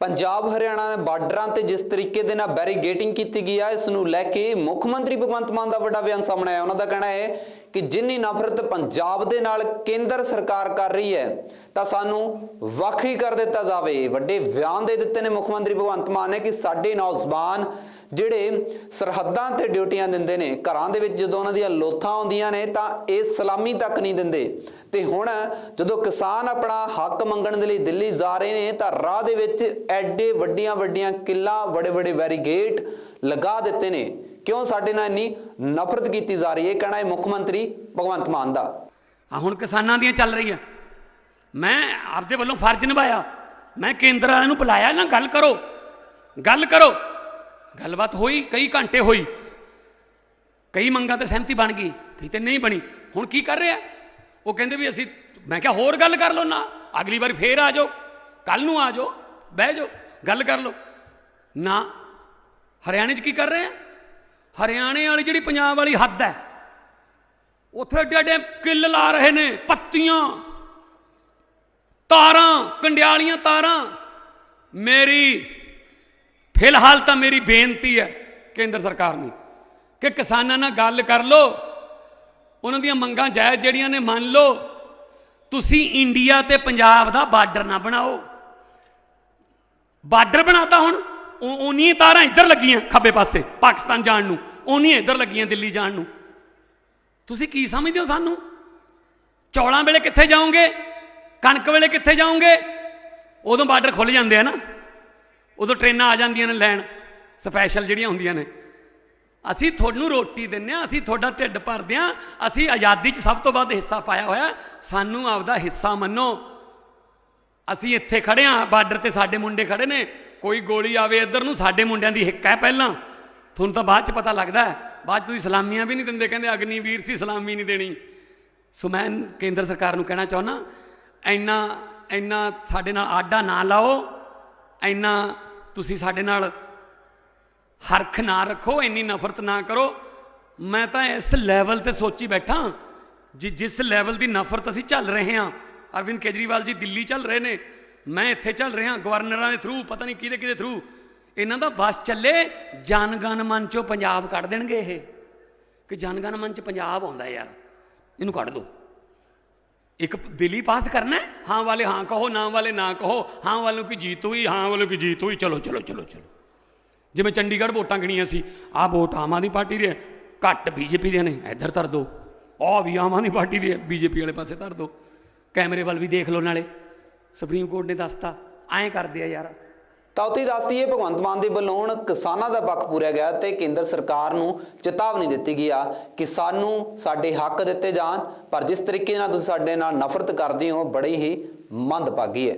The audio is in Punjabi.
ਪੰਜਾਬ ਹਰਿਆਣਾ ਦੇ ਬਾਰਡਰਾਂ ਤੇ ਜਿਸ ਤਰੀਕੇ ਦੇ ਨਾਲ ਬੈਰੀਗੇਟਿੰਗ ਕੀਤੀ ਗਈ ਹੈ ਇਸ ਨੂੰ ਲੈ ਕੇ ਮੁੱਖ ਮੰਤਰੀ ਭਗਵੰਤ ਮਾਨ ਦਾ ਵੱਡਾ ਬਿਆਨ ਸਾਹਮਣੇ ਆਇਆ। ਉਹਨਾਂ ਦਾ ਕਹਿਣਾ ਹੈ ਕਿ ਜਿੰਨੀ ਨਫ਼ਰਤ ਪੰਜਾਬ ਦੇ ਨਾਲ ਕੇਂਦਰ ਸਰਕਾਰ ਕਰ ਰਹੀ ਹੈ, ਤਾਂ ਸਾਨੂੰ ਵੱਖ ਹੀ ਕਰ ਦਿੱਤਾ ਜਾਵੇ। ਵੱਡੇ ਬਿਆਨ ਦੇ ਦਿੱਤੇ ਨੇ ਮੁੱਖ ਮੰਤਰੀ ਭਗਵੰਤ ਮਾਨ ਨੇ ਕਿ ਸਾਡੇ ਨੌਜਵਾਨ ਜਿਹੜੇ ਸਰਹੱਦਾਂ ਤੇ ਡਿਊਟੀਆਂ ਦਿੰਦੇ ਨੇ, ਘਰਾਂ ਦੇ ਵਿੱਚ ਜਦੋਂ ਉਹਨਾਂ ਦੀਆਂ ਲੋਥਾਂ ਆਉਂਦੀਆਂ ਨੇ, ਤਾਂ ਇਹ ਸਲਾਮੀ ਤੱਕ ਨਹੀਂ ਦਿੰਦੇ। ਤੇ ਹੁਣ ਜਦੋਂ ਕਿਸਾਨ ਆਪਣਾ ਹੱਕ ਮੰਗਣ ਦੇ ਲਈ ਦਿੱਲੀ ਜਾ ਰਹੇ ਨੇ, ਤਾਂ ਰਾਹ ਦੇ ਵਿੱਚ ਐਡੇ ਵੱਡੀਆਂ ਵੱਡੀਆਂ ਕਿੱਲਾਂ ਬੜੇ ਬੜੇ ਬੈਰੀਗੇਟ ਲਗਾ ਦਿੱਤੇ ਨੇ। ਕਿਉਂ ਸਾਡੇ ਨਾਲ ਇੰਨੀ ਨਫ਼ਰਤ ਕੀਤੀ ਜਾ ਰਹੀ ਹੈ? ਕਹਿਣਾ ਹੈ ਮੁੱਖ ਮੰਤਰੀ ਭਗਵੰਤ ਮਾਨ ਦਾ। ਆ ਹੁਣ ਕਿਸਾਨਾਂ ਦੀਆਂ ਚੱਲ ਰਹੀਆਂ। ਮੈਂ ਆਪਦੇ ਵੱਲੋਂ ਫਰਜ਼ ਨਿਭਾਇਆ। ਮੈਂ ਕੇਂਦਰ ਵਾਲਿਆਂ ਨੂੰ ਬੁਲਾਇਆ, ਨਾ ਗੱਲ ਕਰੋ। ਗੱਲ ਕਰੋ। ਗੱਲਬਾਤ ਹੋਈ, ਕਈ ਘੰਟੇ ਹੋਈ। ਕਈ ਮੰਗਾਂ ਤੇ ਸਹਿਮਤੀ ਬਣ ਗਈ, ਕਈ ਤੇ ਨਹੀਂ ਬਣੀ। ਹੁਣ ਕੀ ਕਰ ਰਿਹਾ? ਉਹ ਕਹਿੰਦੇ ਵੀ ਅਸੀਂ, ਮੈਂ ਕਿਹਾ ਹੋਰ ਗੱਲ ਕਰ ਲਓ ਨਾ। ਅਗਲੀ ਵਾਰ ਫੇਰ ਆ ਜਾਓ। ਕੱਲ ਨੂੰ ਆ ਜਾਓ। ਬਹਿ ਜਾਓ। ਗੱਲ ਕਰ ਲਓ। ਨਾ, ਹਰਿਆਣੇ 'ਚ ਕੀ ਕਰ ਰਹੇ ਆ? ਹਰਿਆਣੇ ਵਾਲੀ ਜਿਹੜੀ ਪੰਜਾਬ ਵਾਲੀ ਹੱਦ ਹੈ, ਉੱਥੇ ਏਡੇ ਏਡੇ ਕਿੱਲ ਲਾ ਰਹੇ ਨੇ, ਪੱਤੀਆਂ, ਤਾਰਾਂ, ਕੰਡਿਆਲੀਆਂ ਤਾਰਾਂ। ਮੇਰੀ, ਫਿਲਹਾਲ ਤਾਂ ਮੇਰੀ ਬੇਨਤੀ ਹੈ ਕੇਂਦਰ ਸਰਕਾਰ ਨੂੰ ਕਿ ਕਿਸਾਨਾਂ ਨਾਲ ਗੱਲ ਕਰ ਲਓ। ਉਹਨਾਂ ਦੀਆਂ ਮੰਗਾਂ ਜਾਇਜ਼ ਜਿਹੜੀਆਂ ਨੇ, ਮੰਨ ਲਓ। ਤੁਸੀਂ ਇੰਡੀਆ ਤੇ ਪੰਜਾਬ ਦਾ ਬਾਰਡਰ ਨਾ ਬਣਾਓ। ਬਾਰਡਰ ਬਣਾਤਾ ਹੁਣ। ਉਨੀ ਤਾਰਾਂ ਇੱਧਰ ਲੱਗੀਆਂ ਖੱਬੇ ਪਾਸੇ, ਪਾਕਿਸਤਾਨ ਜਾਣ ਨੂੰ। ਉਨੀ ਇੱਧਰ ਲੱਗੀਆਂ ਦਿੱਲੀ ਜਾਣ ਨੂੰ। ਤੁਸੀਂ ਕੀ ਸਮਝਦੇ ਹੋ ਸਾਨੂੰ? ਚੌਲਾਂ ਵੇਲੇ ਕਿੱਥੇ ਜਾਓਗੇ? ਕਣਕ ਵੇਲੇ ਕਿੱਥੇ ਜਾਓਗੇ? ਉਦੋਂ ਬਾਰਡਰ ਖੁੱਲ ਜਾਂਦੇ ਆ ਨਾ। ਉਦੋਂ ਟ੍ਰੇਨਾਂ ਆ ਜਾਂਦੀਆਂ ਨੇ ਲੈਣ। ਸਪੈਸ਼ਲ ਜਿਹੜੀਆਂ ਹੁੰਦੀਆਂ ਨੇ। ਅਸੀਂ ਤੁਹਾਨੂੰ ਰੋਟੀ ਦਿੰਨੇ ਆ ਅਸੀਂ ਤੁਹਾਡਾ ਢਿੱਡ ਭਰਦੇ ਆ ਅਸੀਂ ਆਜ਼ਾਦੀ 'ਚ ਸਭ ਤੋਂ ਵੱਧ ਹਿੱਸਾ ਪਾਇਆ ਹੋਇਆ। ਸਾਨੂੰ ਆਪਦਾ ਹਿੱਸਾ ਮੰਨੋ। ਅਸੀਂ ਇੱਥੇ ਖੜੇ ਆ ਬਾਰਡਰ ਤੇ ਸਾਡੇ ਮੁੰਡੇ ਖੜੇ ਨੇ। ਕੋਈ ਗੋਲੀ ਆਵੇ ਇੱਧਰ ਨੂੰ, ਸਾਡੇ ਮੁੰਡਿਆਂ ਦੀ ਹਿੱਕ ਹੈ ਪਹਿਲਾਂ। ਤੁਹਾਨੂੰ ਤਾਂ ਬਾਅਦ 'ਚ ਪਤਾ ਲੱਗਦਾ ਬਾਅਦ 'ਚ ਤੁਸੀਂ ਸਲਾਮੀਆਂ ਵੀ ਨਹੀਂ ਦਿੰਦੇ, ਕਹਿੰਦੇ ਅਗਨੀਵੀਰ ਸੀ, ਸਲਾਮੀ ਨਹੀਂ ਦੇਣੀ। ਸੋ ਮੈਂ ਕੇਂਦਰ ਸਰਕਾਰ ਨੂੰ ਕਹਿਣਾ ਚਾਹੁੰਦਾ, ਇੰਨਾ ਇੰਨਾ ਸਾਡੇ ਨਾਲ ਆਡਾ ਨਾ ਲਾਓ, ਇੰਨਾ ਤੁਸੀਂ ਸਾਡੇ ਨਾਲ ਹਰਖ ਨਾ ਰੱਖੋ, ਇੰਨੀ ਨਫ਼ਰਤ ਨਾ ਕਰੋ। ਮੈਂ ਤਾਂ ਇਸ ਲੈਵਲ ਤੇ ਸੋਚੀ ਬੈਠਾ, ਜਿ, ਜਿਸ ਲੈਵਲ ਦੀ ਨਫ਼ਰਤ ਅਸੀਂ ਚੱਲ ਰਹੇ ਹਾਂ। ਅਰਵਿੰਦ ਕੇਜਰੀਵਾਲ ਜੀ ਦਿੱਲੀ ਚੱਲ ਰਹੇ ਨੇ। ਮੈਂ ਇੱਥੇ ਚੱਲ ਰਿਹਾ, ਗਵਰਨਰਾਂ ਦੇ ਥਰੂ ਪਤਾ ਨਹੀਂ ਕਿਹਦੇ ਕਿਹਦੇ ਥਰੂ ਇਹਨਾਂ ਦਾ ਬਸ ਚੱਲੇ ਜਨਗਣ ਮਨ ਚੋਂ ਪੰਜਾਬ ਕੱਢ ਦੇਣਗੇ ਇਹ। ਕਿ ਜਨਗਣ ਮਨ ਚ ਪੰਜਾਬ ਆਉਂਦਾ ਯਾਰ, ਇਹਨੂੰ ਕੱਢ ਦੋ। ਇੱਕ ਬਿੱਲੀ ਪਾਸ ਕਰਨਾ ਹਾਂ ਵਾਲੇ ਹਾਂ ਕਹੋ, ਨਾ ਵਾਲੇ ਨਾ ਕਹੋ, ਹਾਂ ਵਾਲੋਂ ਕੀ ਜੀਤ ਹੋਈ, ਹਾਂ ਵਾਲੋਂ ਕੀ ਜੀਤ ਹੋਈ, ਚਲੋ ਚਲੋ ਚਲੋ ਚਲੋ। ਜਿਵੇਂ ਚੰਡੀਗੜ੍ਹ ਵੋਟਾਂ ਗਣੀਆਂ ਸੀ ਆਹ ਵੋਟ ਆਮ ਆਦਮੀ ਪਾਰਟੀ ਦੀ ਹੈ, ਘੱਟ ਬੀਜੇਪੀ ਦੇ ਨੇ, ਇੱਧਰ ਧਰ ਦੋ। ਆਹ ਵੀ ਆਮ ਆਦਮੀ ਪਾਰਟੀ ਦੀ ਹੈ, ਬੀਜੇਪੀ ਵਾਲੇ ਪਾਸੇ ਧਰ ਦੋ। ਕੈਮਰੇ ਵੱਲ ਵੀ ਦੇਖ ਲਓ ਨਾਲੇ। ਸੁਪਰੀਮ ਕੋਰਟ ਨੇ ਦੱਸਤਾ। ਐਂ ਕਰਦੇ ਆ ਯਾਰ। ਤਾਂ ਉੱਥੇ ਦੱਸਦੀ ਹੈ, ਭਗਵੰਤ ਮਾਨ ਦੇ ਵੱਲੋਂ ਹੁਣ ਕਿਸਾਨਾਂ ਦਾ ਪੱਖ ਪੂਰਿਆ ਗਿਆ ਤੇ ਕੇਂਦਰ ਸਰਕਾਰ ਨੂੰ ਚੇਤਾਵਨੀ ਦਿੱਤੀ ਗਈ ਆ ਕਿ ਸਾਨੂੰ ਸਾਡੇ ਹੱਕ ਦਿੱਤੇ ਜਾਣ, ਪਰ ਜਿਸ ਤਰੀਕੇ ਨਾਲ ਤੁਸੀਂ ਸਾਡੇ ਨਾਲ ਨਫ਼ਰਤ ਕਰਦੇ ਹੋ, ਬੜੀ ਹੀ ਮੰਦਭਾਗੀ ਹੈ।